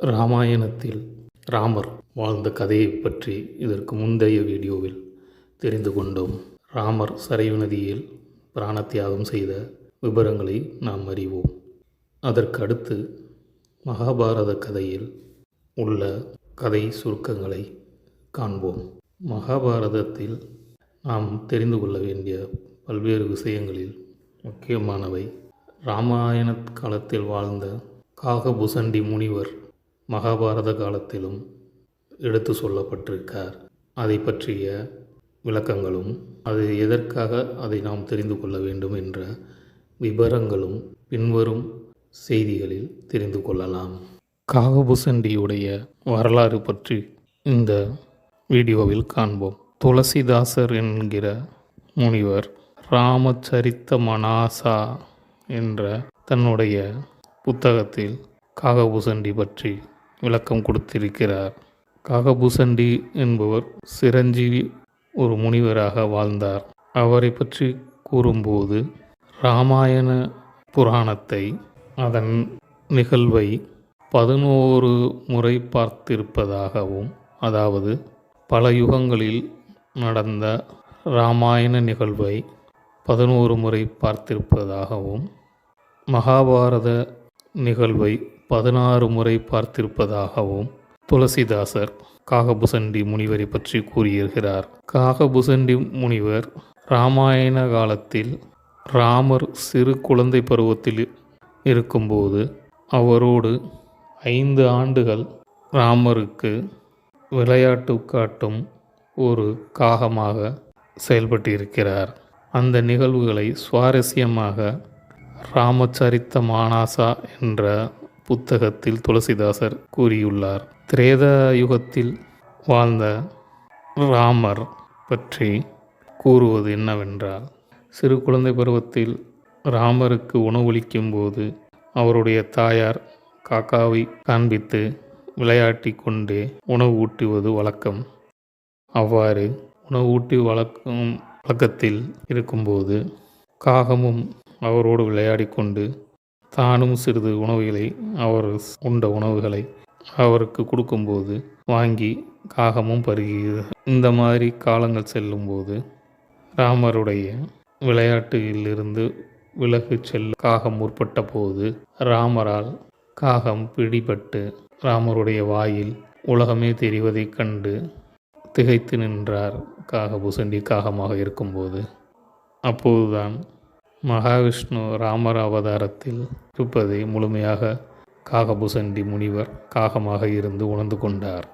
ராமாயணத்தில் ராமர் வாழ்ந்த கதையை பற்றி இதற்கு முந்தைய வீடியோவில் தெரிந்து கொண்டோம். ராமர் சரையு நதியில் பிராணத்தியாகம் செய்த விபரங்களை நாம் அறிவோம். அதற்கு அடுத்து மகாபாரத கதையில் உள்ள கதை சுருக்கங்களை காண்போம். மகாபாரதத்தில் நாம் தெரிந்து கொள்ள வேண்டிய பல்வேறு விஷயங்களில் முக்கியமானவை. ராமாயண காலத்தில் வாழ்ந்த காகபுசண்டி முனிவர் மகாபாரத காலத்திலும் எடுத்து சொல்லப்பட்டிருக்கார். அதை பற்றிய விளக்கங்களும் அது எதற்காக அதை நாம் தெரிந்து கொள்ள வேண்டும் என்ற விபரங்களும் பின்வரும் செய்திகளில் தெரிந்து கொள்ளலாம். காகபுசண்டியுடைய வரலாறு பற்றி இந்த வீடியோவில் காண்போம். துளசிதாசர் என்கிற முனிவர் ராமச்சரித்த மனாசா என்ற தன்னுடைய புத்தகத்தில் காகபூசண்டி பற்றி விளக்கம் கொடுத்திருக்கிறார். காகபூசண்டி என்பவர் சிரஞ்சீவி ஒரு முனிவராக வாழ்ந்தார். அவரை பற்றி கூறும்போது ராமாயண புராணத்தை அதன் நிகழ்வை பதினோரு முறை பார்த்திருப்பதாகவும் அதாவது பல யுகங்களில் நடந்த ராமாயண நிகழ்வை பதினோரு முறை பார்த்திருப்பதாகவும் மகாபாரத நிகழ்வை பதினாறு முறை பார்த்திருப்பதாகவும் துளசிதாசர் காகபுசண்டி முனிவரை பற்றி கூறியிருக்கிறார். காகபுசண்டி முனிவர் ராமாயண காலத்தில் ராமர் சிறு குழந்தை பருவத்தில் இருக்கும்போது அவரோடு ஐந்து ஆண்டுகள் ராமருக்கு விளையாட்டு காட்டும் ஒரு காகமாக செயல்பட்டிருக்கிறார். அந்த நிகழ்வுகளை சுவாரஸ்யமாக ராமச்சரித்த மானாசா என்ற புத்தகத்தில் துளசிதாசர் கூறியுள்ளார். திரேதா யுகத்தில் வாழ்ந்த ராமர் பற்றி கூறுவது என்னவென்றால் சிறு குழந்தை பருவத்தில் ராமருக்கு உணவளிக்கும் போது அவருடைய தாயார் காக்காவை காண்பித்து விளையாட்டி கொண்டே உணவு ஊட்டுவது வழக்கம். அவ்வாறு உணவு ஊட்டி வழக்கம் வழக்கத்தில் இருக்கும்போது காகமும் அவரோடு விளையாடி கொண்டு தானும் சிறிது உணவுகளை அவர் உண்ட உணவுகளை அவருக்கு கொடுக்கும்போது வாங்கி காகமும் பருகியது. இந்த மாதிரி காலங்கள் செல்லும்போது ராமருடைய விளையாட்டிலிருந்து விலகு செல்ல காகம் முற்பட்ட போது ராமரால் காகம் பிடிபட்டு ராமருடைய வாயில் உலகமே தெரிவதைக் கண்டு திகைத்து நின்றார் காகபூசண்டி காகமாக இருக்கும்போது. அப்போதுதான் மகாவிஷ்ணு ராமர் அவதாரத்தில் இருப்பதை முழுமையாக காகபுசண்டி முனிவர் காகமாக இருந்து உணர்ந்து கொண்டார்.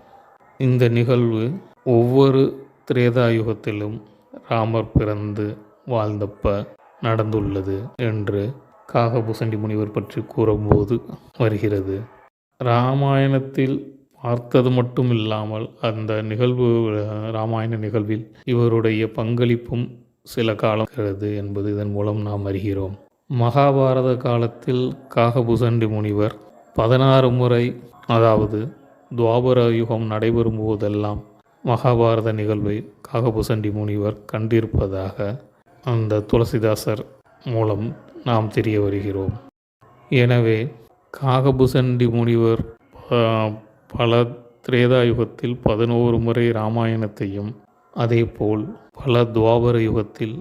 இந்த நிகழ்வு ஒவ்வொரு திரேதாயுகத்திலும் ராமர் பிறந்து வாழ்ந்தப்ப நடந்துள்ளது என்று காகபுசண்டி முனிவர் பற்றி கூறும்போது வருகிறது. ராமாயணத்தில் பார்த்தது மட்டும் இல்லாமல் அந்த நிகழ்வு ராமாயண நிகழ்வில் இவருடைய பங்களிப்பும் சில காலம் இருக்கிறது என்பது இதன் மூலம் நாம் அறிகிறோம். மகாபாரத காலத்தில் காகபுசண்டி முனிவர் பதினாறு முறை அதாவது துவாபர யுகம் நடைபெறும் போதெல்லாம் மகாபாரத நிகழ்வை காகபுசண்டி முனிவர் கண்டிருப்பதாக அந்த துளசிதாசர் மூலம் நாம் தெரிய வருகிறோம். எனவே காகபுசண்டி முனிவர் பல திரேதாயுகத்தில் பதினோரு முறை ராமாயணத்தையும் அதேபோல் பல துவாபர யுகத்தில்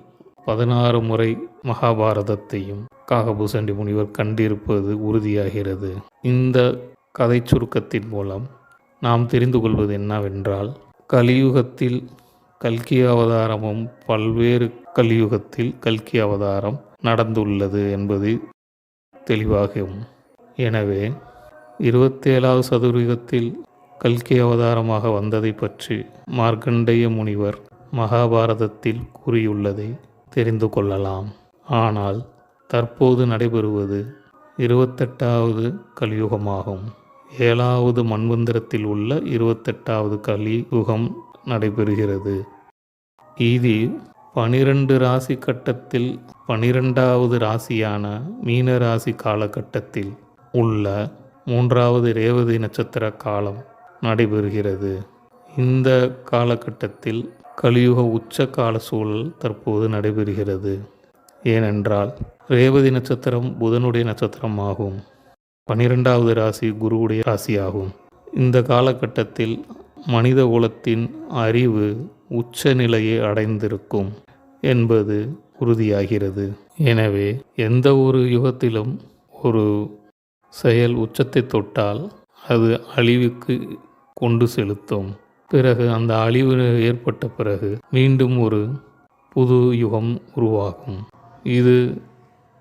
பதினாறு முறை மகாபாரதத்தையும் காகபூசண்டி முனிவர் கண்டிருப்பது உறுதியாகிறது. இந்த கதை சுருக்கத்தின் மூலம் நாம் தெரிந்து கொள்வது என்னவென்றால் கலியுகத்தில் கல்கி அவதாரமும் பல்வேறு கலியுகத்தில் கல்கி அவதாரம் நடந்துள்ளது என்பது தெளிவாகும். எனவே இருபத்தேழாவது சதுர்யுகத்தில் கல்கி அவதாரமாக வந்ததை பற்றி மார்க்கண்டேய முனிவர் மகாபாரதத்தில் கூறியுள்ளதை தெரிந்து கொள்ளலாம். ஆனால் தற்போது நடைபெறுவது இருபத்தெட்டாவது கலியுகமாகும். ஏழாவது மண்வந்திரத்தில் உள்ள இருபத்தெட்டாவது கலியுகம் நடைபெறுகிறது. இது பனிரெண்டு ராசி கட்டத்தில் பனிரெண்டாவது ராசியான மீன ராசி காலகட்டத்தில் உள்ள மூன்றாவது ரேவதி நட்சத்திர காலம் நடைபெறுகிறது. இந்த காலகட்டத்தில் கலியுக உச்ச கால சூழல் தற்போது நடைபெறுகிறது. ஏனென்றால் ரேவதி நட்சத்திரம் புதனுடைய நட்சத்திரம் ஆகும் பனிரெண்டாவது ராசி குருவுடைய ராசியாகும். இந்த காலகட்டத்தில் மனித குலத்தின் அறிவு உச்ச நிலையை அடைந்திருக்கும் என்பது உறுதியாகிறது. எனவே எந்த ஒரு யுகத்திலும் ஒரு செயல் உச்சத்தை தொட்டால் அது அழிவுக்கு கொண்டு செலுத்தும். பிறகு அந்த அழிவு ஏற்பட்ட பிறகு மீண்டும் ஒரு புது யுகம் உருவாகும். இது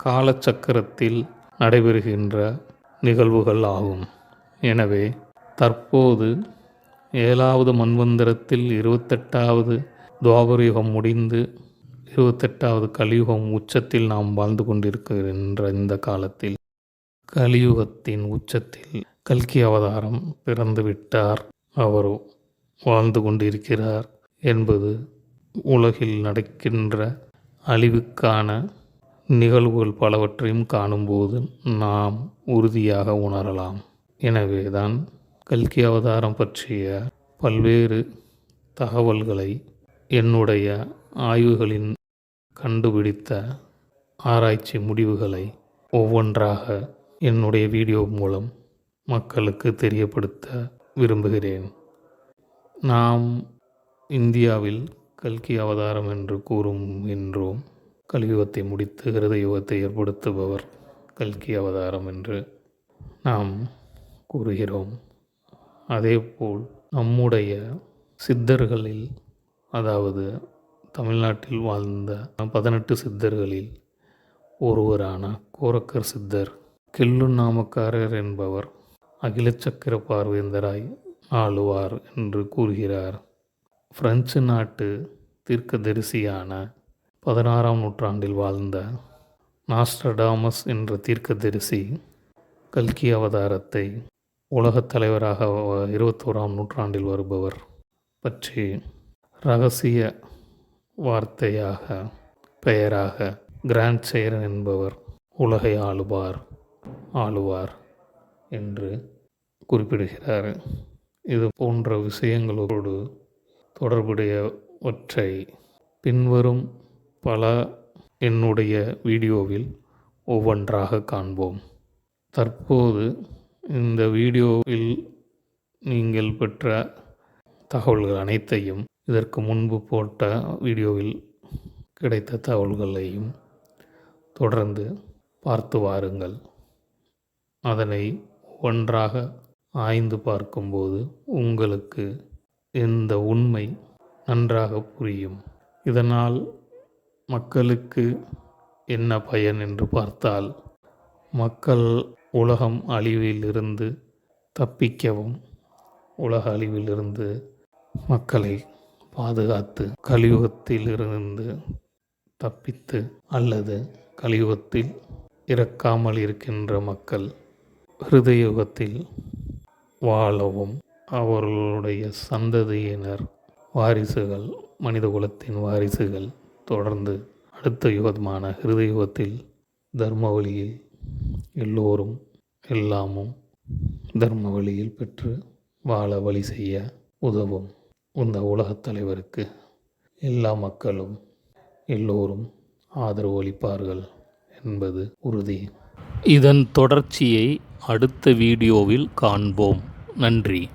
காலச்சக்கரத்தில் நடைபெறுகின்ற நிகழ்வுகள் ஆகும். எனவே தற்போது ஏழாவது மன்வந்தரத்தில் இருபத்தெட்டாவது துவாபர யுகம் முடிந்து இருபத்தெட்டாவது கலியுகம் உச்சத்தில் நாம் வாழ்ந்து கொண்டிருக்கின்ற இந்த காலத்தில் கலியுகத்தின் உச்சத்தில் கல்கி அவதாரம் பிறந்து விட்டார் அவர் வாழ்ந்து கொண்டிருக்கிறார் என்பது உலகில் நடக்கின்ற அழிவுக்கான நிகழ்வுகள் பலவற்றையும் காணும்போது நாம் உறுதியாக உணரலாம். எனவேதான் கல்கி அவதாரம் பற்றிய பல்வேறு தகவல்களை என்னுடைய ஆய்வுகளின் கண்டுபிடித்த ஆராய்ச்சி முடிவுகளை ஒவ்வொன்றாக என்னுடைய வீடியோ மூலம் மக்களுக்கு தெரியப்படுத்த விரும்புகிறேன். நாம் இந்தியாவில் கல்கி அவதாரம் என்று கூறும் என்றோம். கலியுகத்தை முடித்து ஹிருத யுகத்தை ஏற்படுத்துபவர் கல்கி அவதாரம் என்று நாம் கூறுகிறோம். அதேபோல் நம்முடைய சித்தர்களில் அதாவது தமிழ்நாட்டில் வாழ்ந்த பதினெட்டு சித்தர்களில் ஒருவரான கோரக்கர் சித்தர் கெல்லு நாமக்காரர் என்பவர் அகில சக்கர பார்வேந்தராய் ஆளுவார் என்று கூறுகிறார். பிரெஞ்சு நாட்டு தீர்க்கதரிசியான பதினாறாம் நூற்றாண்டில் வாழ்ந்த நாஸ்ட்ரடாமஸ் என்ற தீர்க்கதரிசி கல்கி அவதாரத்தை உலகத் தலைவராக இருபத்தோராம் நூற்றாண்டில் வருபவர் பற்றி ரகசிய வார்த்தையாக பெயராக கிராண்ட் சேரன் என்பவர் உலகை ஆளுவார் ஆளுவார். என்று குறிப்பிடுகிறார். இது போன்ற விஷயங்களோடு தொடர்புடையவற்றை பின்வரும் பல என்னுடைய வீடியோவில் ஒவ்வொன்றாக காண்போம். தற்போது இந்த வீடியோவில் நீங்கள் பெற்ற தகவல்கள் அனைத்தையும் இதற்கு முன்பு போட்ட வீடியோவில் கிடைத்த தகவல்களையும் தொடர்ந்து பார்த்து வாருங்கள். அதனை ஒன்றாக ஆய்ந்து பார்க்கும்போது உங்களுக்கு இந்த உண்மை நன்றாக புரியும். இதனால் மக்களுக்கு என்ன பயன் என்று பார்த்தால் மக்கள் உலகம் அழிவிலிருந்து தப்பிக்கவும் உலக அழிவிலிருந்து மக்களை பாதுகாத்து கலியுகத்தில் இருந்து தப்பித்து அல்லது கலியுகத்தில் இறக்காமல் இருக்கின்ற மக்கள் ஹிருதயுகத்தில் வாழவும் அவர்களுடைய சந்ததியினர் வாரிசுகள் மனித குலத்தின் வாரிசுகள் தொடர்ந்து அடுத்த யுகமான ஹிருதயுகத்தில் தர்ம வழியில் எல்லோரும் எல்லாமும் தர்ம வழியில் பெற்று வாழ வழி செய்ய உதவும் இந்த உலகத் தலைவருக்கு எல்லா மக்களும் எல்லோரும் ஆதரவு அளிப்பார்கள் என்பது உறுதி. இதன் தொடர்ச்சியை அடுத்த வீடியோவில் காண்போம். நன்றி.